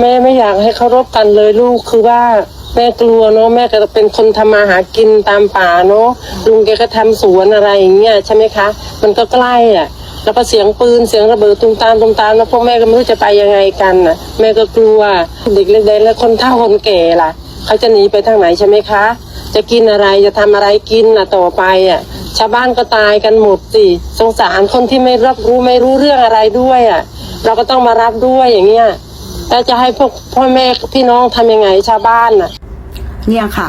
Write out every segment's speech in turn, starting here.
แม่ไม่อยากให้เขารบกันเลยลูกคือว่าแม่กลัวเนาะแม่ก็เป็นคนทำมาหากินตามป่าเนาะลุงแกก็ทำสวนอะไรอย่างเงี้ยใช่ไหมคะ มันก็ใกล้อะ แล้วก็เสียงปืนเสียงระเบิดตุ้มตามตุ้มตามแล้วพวกแม่ก็ไม่รู้จะไปยังไงกันน่ะ แม่ก็กลัวเด็กเล็กๆแล้วคนเฒ่าคนแก่ล่ะเขาจะหนีไปทางไหนใช่ไหมคะ จะกินอะไรจะทำอะไรกินน่ะต่อไปอะ ชาวบ้านก็ตายกันหมดสิสงสารคนที่ไม่รับรู้ไม่รู้เรื่องอะไรด้วยอะ เราก็ต้องมารับด้วยอย่างเงี้ย แล้วจะให้พวกพ่อแม่พี่น้องทำยังไงชาวบ้านน่ะ เนี่ยค่ะ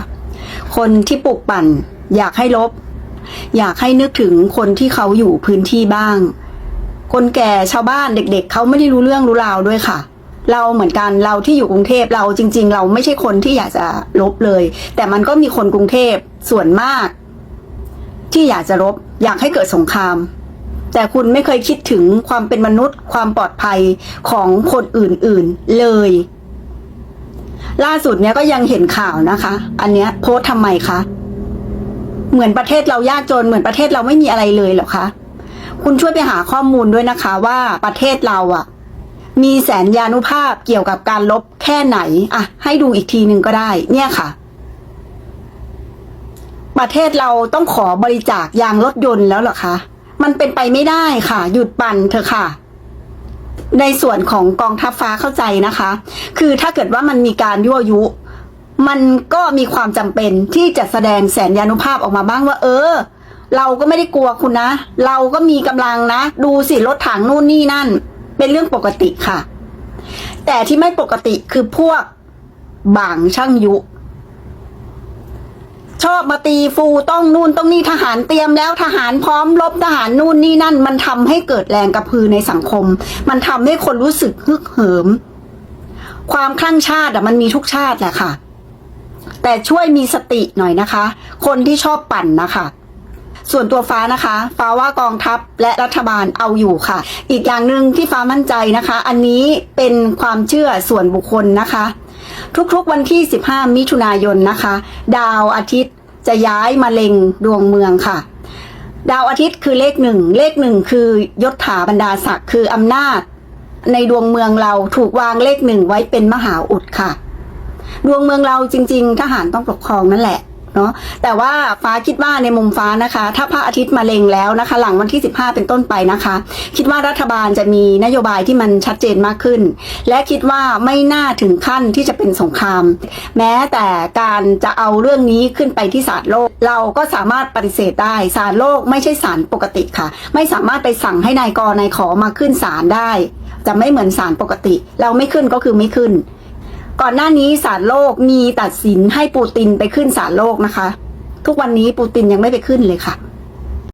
คนที่ปลุกปั่น อยากให้ลบ อยากให้นึกถึงคนที่เขาอยู่พื้นที่บ้าง คนแก่ชาวบ้านเด็กๆเขาไม่ได้รู้เรื่องรู้ราวด้วยค่ะ เราเหมือนกันเราที่อยู่กรุงเทพเราจริง ๆ เราไม่ใช่คนที่อยากจะลบเลย แต่มันก็มีคนกรุงเทพส่วนมาก ที่อยากจะลบ อยากให้เกิดสงคราม แต่คุณไม่เคยคิดถึงความเป็นมนุษย์ ความปลอดภัยของคนอื่นๆเลย ล่าสุดเนี้ยก็ยังเห็นข่าวนะคะ อันเนี้ยโพสทำไมคะ เหมือนประเทศเรายากจนเหมือนประเทศเราไม่มีอะไรเลยเหรอคะคุณช่วยไปหาข้อมูลด้วยนะคะ ว่าประเทศเราอะมีแสนยานุภาพเกี่ยวกับการลบแค่ไหนอะให้ดูอีกทีหนึ่งก็ได้ เนี่ยค่ะ ประเทศเราต้องขอบริจาคยางรถยนต์แล้วเหรอคะ มันเป็นไปไม่ได้ค่ะ หยุดปั่นเถอะค่ะ ในส่วนของกองทัพฟ้าเข้าใจนะคะ คือถ้าเกิดว่ามันมีการยั่วยุ มันก็มีความจำเป็นที่จะแสดงแสนยานุภาพออกมาบ้างว่า เออ เราก็ไม่ได้กลัวคุณนะ เราก็มีกำลังนะ ดูสิรถถังนู่นนี่นั่น เป็นเรื่องปกติค่ะ แต่ที่ไม่ปกติคือพวกบางช่างยุ ชอบมาตีฟูต้องนู่นต้องนี่ทหารเตรียมแล้วทหารพร้อมรบทหารนู่นนี่นั่น มันทำให้เกิดแรงกระพือในสังคม มันทำให้คนรู้สึกฮึกเหิม ความคลั่งชาติอะมันมีทุกชาติแหละค่ะ แต่ช่วยมีสติหน่อยนะคะ คนที่ชอบปั่นนะคะส่วนตัวฟ้านะคะฟ้าว่ากองทัพและรัฐบาลเอาอยู่ค่ะ อีกอย่างหนึ่งที่ฟ้ามั่นใจนะคะ อันนี้เป็นความเชื่อส่วนบุคคลนะคะ ทุกๆวันที่ 15 มิถุนายนนะคะ ดาวอาทิตย์จะย้ายมาเล็งดวงเมืองค่ะ ดาวอาทิตย์คือเลขหนึ่งเลขหนึ่งคือยศถาบรรดาศักดิ์คืออำนาจ ในดวงเมืองเราถูกวางเลขหนึ่งไว้เป็นมหาอุดค่ะ ดวงเมืองเราจริง ๆ ทหารต้องปกครองนั่นแหละ เนาะแต่ว่าฟ้าคิดว่าในมุมฟ้านะคะ ถ้าพระอาทิตย์มาเล็งแล้วนะคะ หลังวันที่ 15 เป็นต้นไปนะคะ คิดว่ารัฐบาลจะมีนโยบายที่มันชัดเจนมากขึ้น และคิดว่าไม่น่าถึงขั้นที่จะเป็นสงคราม แม้แต่การจะเอาเรื่องนี้ขึ้นไปที่ศาลโลก เราก็สามารถปฏิเสธได้ศาลโลกไม่ใช่ศาลปกติค่ะ ไม่สามารถไปสั่งให้นายกนายขอมาขึ้นศาลได้ จะไม่เหมือนศาลปกติ เราไม่ขึ้นก็คือไม่ขึ้น ก่อนหน้านี้ศาลโลกมีตัดสินให้ปูตินไปขึ้นศาลโลกนะคะ ทุกวันนี้ปูตินยังไม่ไปขึ้นเลยค่ะ